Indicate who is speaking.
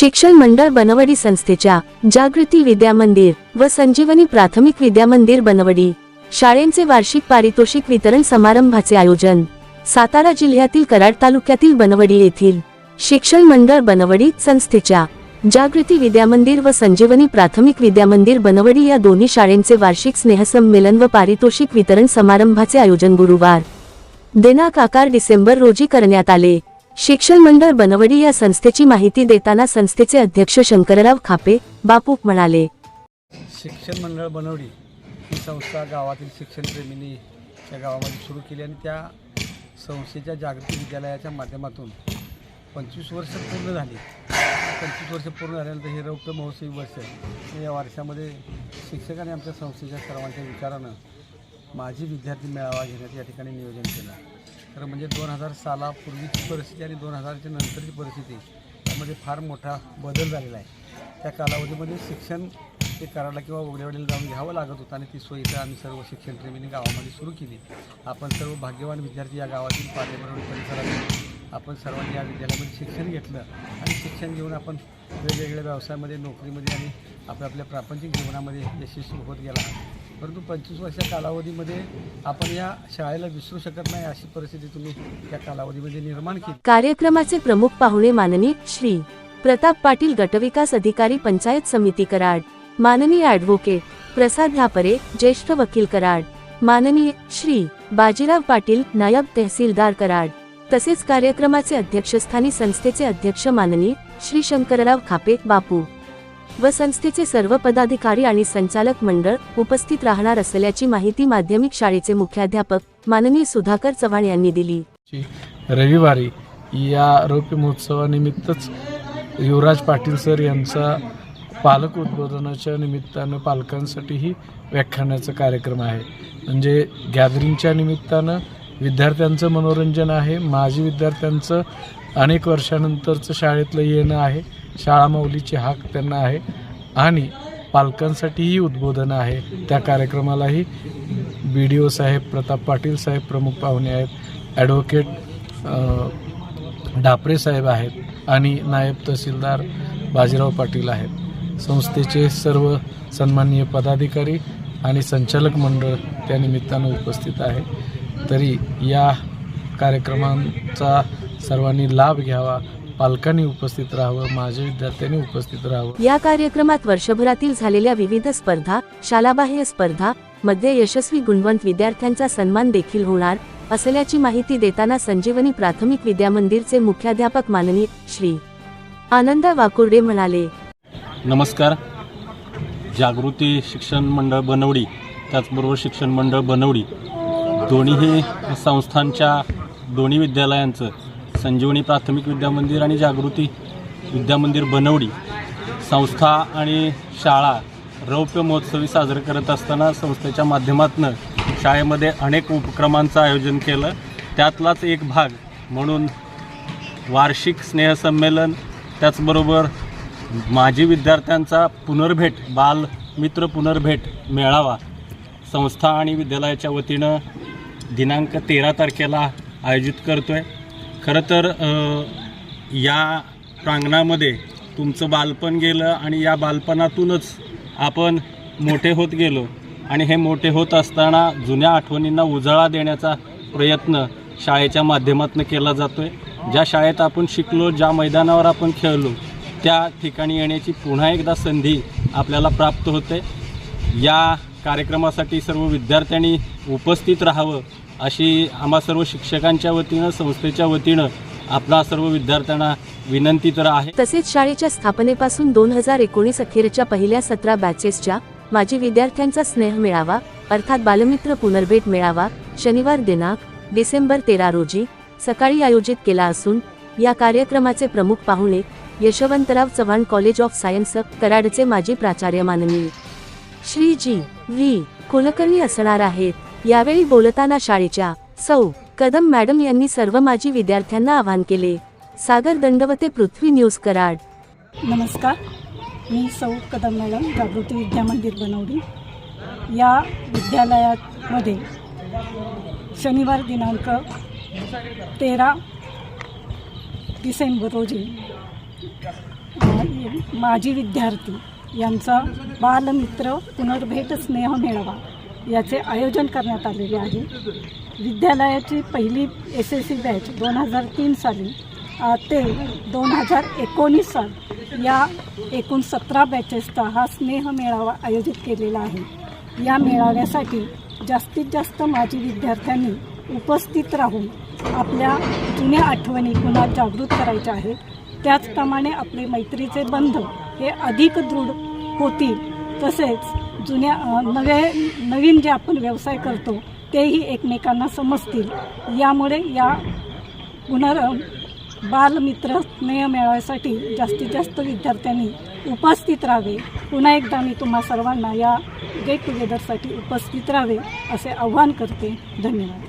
Speaker 1: शिक्षण मंडळ बनवडी संस्थेच्या जागृती विद्या मंदिर व संजीवनी प्राथमिक विद्या मंदिर बनवडी शाळेंचे वार्षिक पारितोषिक वितरण समारंभाचे आयोजन सातारा जिल्ह्यातील कराड तालुक्यातील बनवडी येथील शिक्षण मंडळ बनवडी संस्थेच्या जागृती विद्या मंदिर व संजीवनी प्राथमिक विद्या मंदिर बनवडी या दोन्ही शाळेंचे वार्षिक स्नेहसंमेलन व पारितोषिक वितरण समारंभाचे आयोजन गुरुवार दिनांक आकार डिसेंबर रोजी करण्यात आले. शिक्षण मंडळ बनवडी या संस्थेची माहिती देताना संस्थेचे अध्यक्ष शंकरराव खापे बापू म्हणाले.
Speaker 2: शिक्षण मंडळ बनवडी ही संस्था गावातील शिक्षणप्रेमींनी त्या गावामध्ये सुरू केली आणि त्या संस्थेच्या जागृती विद्यालयाच्या माध्यमातून पंचवीस वर्ष पूर्ण झाली. पंचवीस वर्ष पूर्ण झाल्यानंतर हे रौप्य महोत्सवी वर्ष या वर्षामध्ये शिक्षकांनी आमच्या संस्थेच्या सर्वांच्या विचारानं माझी विद्यार्थी मेळावा घेण्याचं या ठिकाणी नियोजन केलं. तर म्हणजे दोन हजार सालापूर्वीची परिस्थिती आणि दोन हजारच्या नंतरची परिस्थिती यामध्ये फार मोठा बदल झालेला आहे. त्या कालावधीमध्ये शिक्षण ते कराडला किंवा उघड्यावडीला जाऊन घ्यावं लागत होतं आणि ती सोयी इथं आम्ही सर्व शिक्षणप्रेमींनी गावामध्ये सुरू केली. आपण सर्व भाग्यवान विद्यार्थी या गावातील पाटेबरोडी परिसरातील आपण सर्वांनी या विद्यालयामध्ये शिक्षण घेतलं आणि शिक्षण घेऊन आपण वेगवेगळ्या व्यवसायामध्ये नोकरीमध्ये आणि आपल्या आपल्या प्रापंचिक जीवनामध्ये यशस्वी होत गेला. परंतु पंचवीस वर्षा कालावधीमध्ये आपण या शाळेला विसरू शकत नाही अशी परिस्थिती तुम्ही या कालावधीमध्ये निर्माण केली.
Speaker 1: कार्यक्रमाचे प्रमुख पाहुणे माननीय श्री. प्रताप पाटील गटविकास अधिकारी पंचायत समिती कराड. माननीय ॲडव्होकेट प्रसाद धापरे ज्येष्ठ वकील कराड. माननीय श्री. बाजीराव पाटील नायब तहसीलदार कराड. तसेच कार्यक्रमाचे अध्यक्षस्थानी संस्थेचे अध्यक्ष माननीय श्री शंकरराव खापे बापू. व संस्थेचे सर्व पदाधिकारी आणि संचालक मंडळ उपस्थित राहणार असल्याची माहिती माध्यमिक शाळेचे मुख्याध्यापक माननीय सुधाकर चव्हाण यांनी दिली.
Speaker 3: रविवारी या रौप्य महोत्सवानिमित्तच युवराज पाटील सर यांचा पालक उद्बोधनाच्या निमित्तानं पालकांसाठीही व्याख्यानाचा कार्यक्रम आहे. म्हणजे गॅदरिंगच्या निमित्तानं विद्यार्थ्यांचं मनोरंजन आहे. माजी विद्यार्थ्यांचं अनेक वर्षानंतरचं शाळेतलं येणं आहे. शाळा माऊलीची हाक त्यांना आहे. आणि पालकांसाठीही उद्बोधन आहे. त्या कार्यक्रमालाही बी डी ओ साहेब प्रताप पाटील साहेब प्रमुख पाहुणे आहेत. ॲडव्होकेट डापरे साहेब आहेत. आणि नायब तहसीलदार बाजीराव पाटील आहेत. संस्थेचे सर्व सन्माननीय पदाधिकारी आणि संचालक मंडळ त्या निमित्तानं उपस्थित आहे. तरी या कार्यक्रमांचा सर्वांनी लाभ घ्यावा पालकांनी उपस्थित राहावं माझ्या विद्यार्थ्यांनी उपस्थित राहावं.
Speaker 1: या कार्यक्रमात वर्षभरातील झालेल्या विविध स्पर्धा शालाबाह्य स्पर्धा मध्ये यशस्वी गुणवंत विद्यार्थ्यांचा सन्मान देखील होणार असल्याची माहिती देताना संजीवनी प्राथमिक विद्या मंदिरचे मुख्याध्यापक माननीय श्री. आनंदा वाकुर्डे म्हणाले.
Speaker 4: नमस्कार. जागृती शिक्षण मंडळ बनवडी त्याचबरोबर शिक्षण मंडळ बनवडी दोन्हीही संस्थांच्या दोन्ही विद्यालयांचं संजीवनी प्राथमिक विद्यामंदिर आणि जागृती विद्यामंदिर बनवडी संस्था आणि शाळा रौप्य महोत्सवी साजरे करत असताना संस्थेच्या माध्यमातून शाळेमध्ये अनेक उपक्रमांचं आयोजन केलं. त्यातलाच एक भाग म्हणून वार्षिक स्नेहसंमेलन त्याचबरोबर माजी विद्यार्थ्यांचा पुनर्भेट बाल मित्र पुनर्भेट मेळावा संस्था आणि विद्यालयाच्या वतीनं दिनांक तेरा तारखेला आयोजित करतो आहे खरं तर या प्रांगणामध्ये तुमचं बालपण गेलं आणि या बालपणातूनच आपण मोठे होत गेलो. आणि हे मोठे होत असताना जुन्या आठवणींना उजाळा देण्याचा प्रयत्न शाळेच्या माध्यमातून केला जातो आहे ज्या शाळेत आपण शिकलो ज्या मैदानावर आपण खेळलो त्या ठिकाणी येण्याची पुन्हा एकदा संधी आपल्याला प्राप्त होते. या कार्यक्रमासाठी सर्व विद्यार्थ्यांनी उपस्थित राहावं अशी आम्हा सर्व शिक्षकांच्या वतीनं संस्थेच्या वतीनं आपला सर्व विद्यार्थ्यांना विनंती तर आहे.
Speaker 1: तसेच शाळेच्या स्थापनेपासून दोन हजार एकोणीस अखेरच्या पहिल्या सतरा बॅचेसच्या माजी विद्यार्थ्यांचा स्नेह मिळावा अर्थात बालमित्र पुनर्भेट मिळावा शनिवार दिनांक डिसेंबर तेरा रोजी सकाळी आयोजित केला असून या कार्यक्रमाचे प्रमुख पाहुणे Yashwantrao Chavan college of science कराडचे माजी प्राचार्य माननीय श्री जी व्ही कुलकर्णी असणार आहेत. यावेळी बोलताना शाळेच्या सौ कदम मॅडम यांनी सर्व माजी विद्यार्थ्यांना आवाहन केले. सागर दंडवते पृथ्वी न्यूज कराड.
Speaker 5: नमस्कार. मी सौ कदम मॅडम जागृती विद्या मंदिर बनवली. या विद्यालयामध्ये शनिवार दिनांक तेरा डिसेंबर रोजी माजी विद्यार्थी यांचा बालमित्र पुनर्भेट स्नेह मेळावा याचे आयोजन करण्यात आलेले आहे. विद्यालयाची पहिली एस एस सी बॅच दोन हजार तीन साली ते दोन हजार एकोणीस साल या एकूण सतरा बॅचेसचा हा स्नेह मेळावा आयोजित केलेला आहे. या मेळाव्यासाठी जास्तीत जास्त माजी विद्यार्थ्यांनी उपस्थित राहून आपल्या जुन्या आठवणी पुन्हा जागृत करायच्या आहेत. त्याचप्रमाणे आपले मैत्रीचे बंध हे अधिक दृढ होतील. तसेच जुन्या नवे नवीन जे आपण व्यवसाय करतो तेही एकमेकांना समजतील. यामुळे या पुनर बालमित्र स्नेह मिळवण्यासाठी जास्तीत जास्त विद्यार्थ्यांनी उपस्थित राहावे. पुन्हा एकदा मी तुम्हा सर्वांना या गेट टुगेदरसाठी उपस्थित राहावे असे आव्हान करते. धन्यवाद.